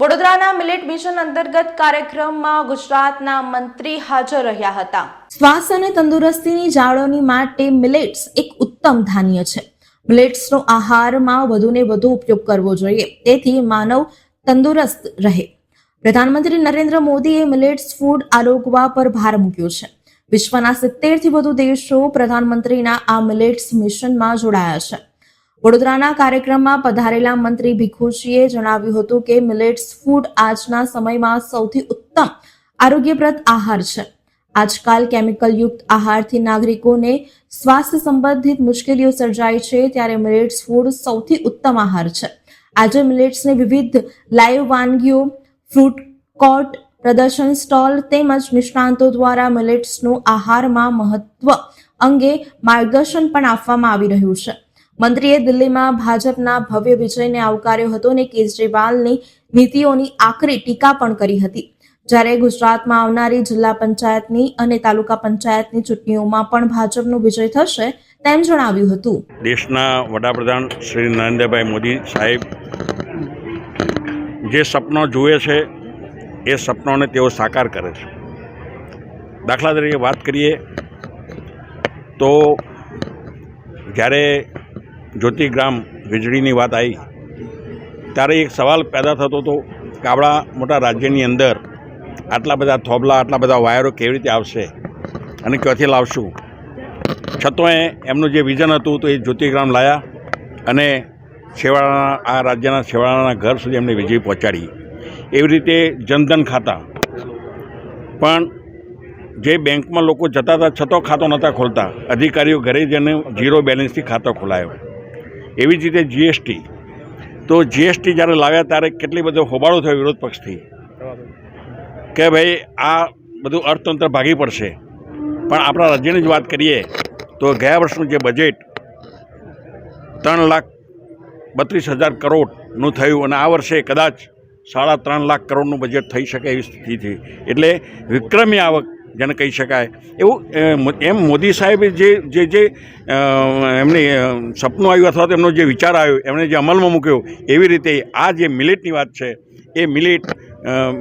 વડોદરાના millet mission અંતર્ગત કાર્યક્રમમાં ગુજરાતના મંત્રી હાજર રહ્યા હતા. શ્વાસ અને તંદુરસ્તીની જાળવણી માટે મિલેટ્સ એક ઉત્તમ ધાન્ય છે. મિલેટ્સનો આહારમાં વધુને વધુ ઉપયોગ કરવો જોઈએ, તેથી માનવ તંદુરસ્ત રહે. પ્રધાનમંત્રી નરેન્દ્ર મોદીએ મિલેટ્સ ફૂડ આરોગવા પર ભાર મૂક્યો છે. વિશ્વના સિત્તેરથી વધુ દેશો પ્રધાનમંત્રીના આ મિલેટ્સ મિશનમાં જોડાયા છે. વડોદરાના કાર્યક્રમમાં પધારેલા મંત્રી ભીખુસિંહે જણાવ્યું હતું કે મિલેટ્સ ફૂડ આજના સમયમાં સૌથી ઉત્તમ આરોગ્યપ્રદ આહાર છે. આજકાલ કેમિકલયુક્ત આહારથી નાગરિકોને સ્વાસ્થ્ય સંબંધિત મુશ્કેલીઓ સર્જાય છે ત્યારે મિલેટ્સ ફૂડ સૌથી ઉત્તમ આહાર છે. આજે મિલેટ્સને વિવિધ લાઈવ વાનગીઓ, ફ્રૂટ કોર્ટ, પ્રદર્શન સ્ટોલ તેમજ નિષ્ણાંતો દ્વારા મિલેટ્સનું આહારમાં મહત્વ અંગે માર્ગદર્શન પણ આપવામાં આવી રહ્યું છે. મંત્રીએ દિલ્હીમાં ભાજપના ભવ્ય વિજયને આવકાર્યો હતો અને કેજરીવાલની નીતિઓની આકરી ટીકા પણ કરી હતી. જ્યારે ગુજરાતમાં આવનારી જિલ્લા પંચાયતની અને તાલુકા પંચાયતની ચૂંટણીઓમાં પણ ભાજપનો વિજય થશે તેમ જણાવ્યું હતું. દેશના વડાપ્રધાન શ્રી નરેન્દ્રભાઈ મોદી સાહેબ જે સપનો જુએ છે, એ સપનોને તેઓ સાકાર કરે છે. દાખલા તરીકે વાત કરીએ તો જ્યારે જ્યોતિગ્રામ વીજળીની વાત આવી. ત્યારે એક સવાલ પેદા થતો હતો કે આપણા મોટા રાજ્યની અંદર આટલા બધા થોભલા આટલા બધા વાયરો કેવી રીતે આવશે અને ક્યાંથી લાવશું? છતાંય એમનું જે વિઝન હતું તો એ જ્યોતિગ્રામ લાયા અને છેવાડાના, આ રાજ્યના છેવાડાના ઘર સુધી એમને વીજળી પહોંચાડી. એવી રીતે જનધન ખાતા. પણ જે બેંકમાં લોકો જતા હતા, છતાં ખાતો નહોતા ખોલતા. અધિકારીઓ ઘરે જઈને ઝીરો બેલેન્સથી ખાતો ખોલાયો. એવી જ રીતે જીએસટી તો જીએસટી જ્યારે લાવ્યા ત્યારે કેટલી બધો હોબાળો થયો વિરોધ પક્ષથી. કે ભાઈ, આ બધું અર્થતંત્ર ભાગી પડશે. પણ આપણા રાજ્યની જ વાત કરીએ, તો ગયા વર્ષનું જે બજેટ ત્રણ લાખ બત્રીસ હજાર કરોડનું થયું અને આ વર્ષે કદાચ સાડા ત્રણ લાખ કરોડનું બજેટ થઈ શકે એવી સ્થિતિ થઈ એટલે વિક્રમી આવક જેને કહી શકાય. એવું એમ મોદી સાહેબે જે જે જે એમને સપનું આવ્યું અથવા તો એમનો જે વિચાર આવ્યો, એમણે જે અમલમાં મૂક્યો, એવી રીતે આ જે મિલેટની વાત છે, એ મિલેટ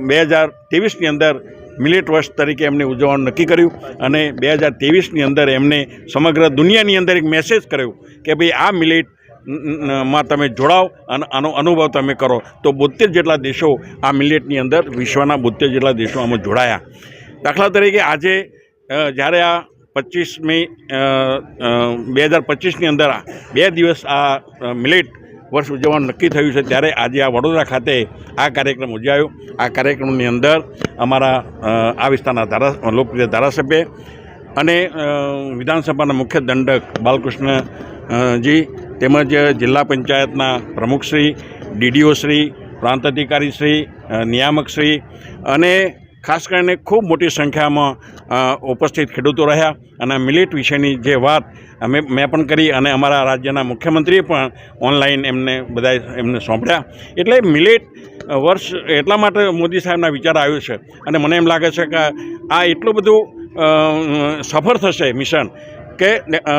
બે હજાર ત્રેવીસની અંદર મિલેટ વર્ષ તરીકે એમને ઉજવવાનું નક્કી કર્યું અને બે હજાર ત્રેવીસની અંદર એમને સમગ્ર દુનિયાની અંદર એક મેસેજ કર્યો કે ભાઈ આ મિલેટમાં તમે જોડાઓ અને આનો અનુભવ તમે કરો. તો બોતેર જેટલા દેશો આ મિલેટની અંદર વિશ્વના બોતેર જેટલા દેશો આમાં જોડાયા. દાખલા તરીકે આજે જ્યારે આ પચીસમી બે હજાર પચીસની અંદર આ બે દિવસ આ મિલેટ વર્ષ ઉજવવાનું નક્કી થયું છે, ત્યારે આજે આ વડોદરા ખાતે આ કાર્યક્રમ ઉજવાયો. આ કાર્યક્રમની અંદર અમારા આ વિસ્તારના ધારા, લોકપ્રિય ધારાસભ્ય અને વિધાનસભાના મુખ્ય દંડક બાલકૃષ્ણજી તેમજ જિલ્લા પંચાયતના પ્રમુખશ્રી ડીડીઓશ્રી પ્રાંત અધિકારીશ્રી નિયામકશ્રી અને ખાસ કરીને ખૂબ મોટી સંખ્યામાં ઉપસ્થિત ખેડૂતો રહ્યા અને મિલેટ વિશેની જે વાત અમે, મેં પણ કરી અને અમારા રાજ્યના મુખ્યમંત્રીએ પણ ઓનલાઈન એમને બધા એમને સોંપડ્યા એટલે મિલેટ વર્ષ એટલા માટે મોદી સાહેબના વિચાર આવ્યો છે અને મને એમ લાગે છે કે આ એટલું બધું સફળ થશે મિશન કે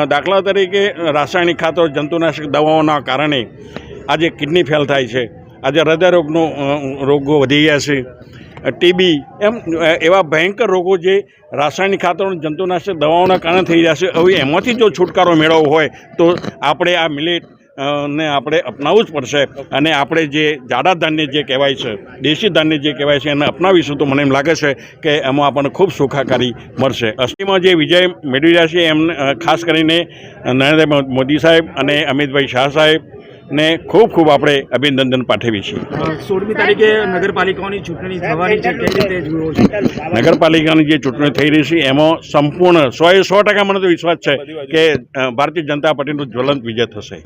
દાખલા તરીકે રાસાયણિક ખાતર, જંતુનાશક દવાઓના કારણે આજે કિડની ફેલ થાય છે. આજે હૃદયરોગનો રોગો વધી ગયા છે. ટીબી, એમ એવા ભયંકર રોગો જે રાસાયણિક ખાતરો જંતુનાશક દવાઓના કારણે થઈ રહ્યા છે. હવે એમાંથી જો છુટકારો મેળવવો હોય, તો આપણે આ મિલેટ ને આપણે અપનાવવું જ પડશે. અને આપણે જે જાડા ધાન્ય જે કહેવાય છે, દેશી ધાન્ય જે કહેવાય છે, એને અપનાવીશું તો મને એમ લાગે છે કે એમાં આપણને ખૂબ સુખાકારી મળશે. અસ્તીમાં જે વિજય મેળવી રહ્યા છે એમને ખાસ કરીને નરેન્દ્ર મોદી સાહેબ અને અમિતભાઈ શાહ સાહેબ ને ખૂબ ખૂબ આપણે અભિનંદન પાઠવીએ છીએ. સોળમી તારીખે નગરપાલિકાઓની ચૂંટણી થવાની છો નગરપાલિકાની જે ચૂંટણી થઈ રહી છે એમાં સંપૂર્ણ સો એ સો ટકા મને તો વિશ્વાસ છે કે ભારતીય જનતા પાર્ટીનું જ્વલંત વિજય થશે.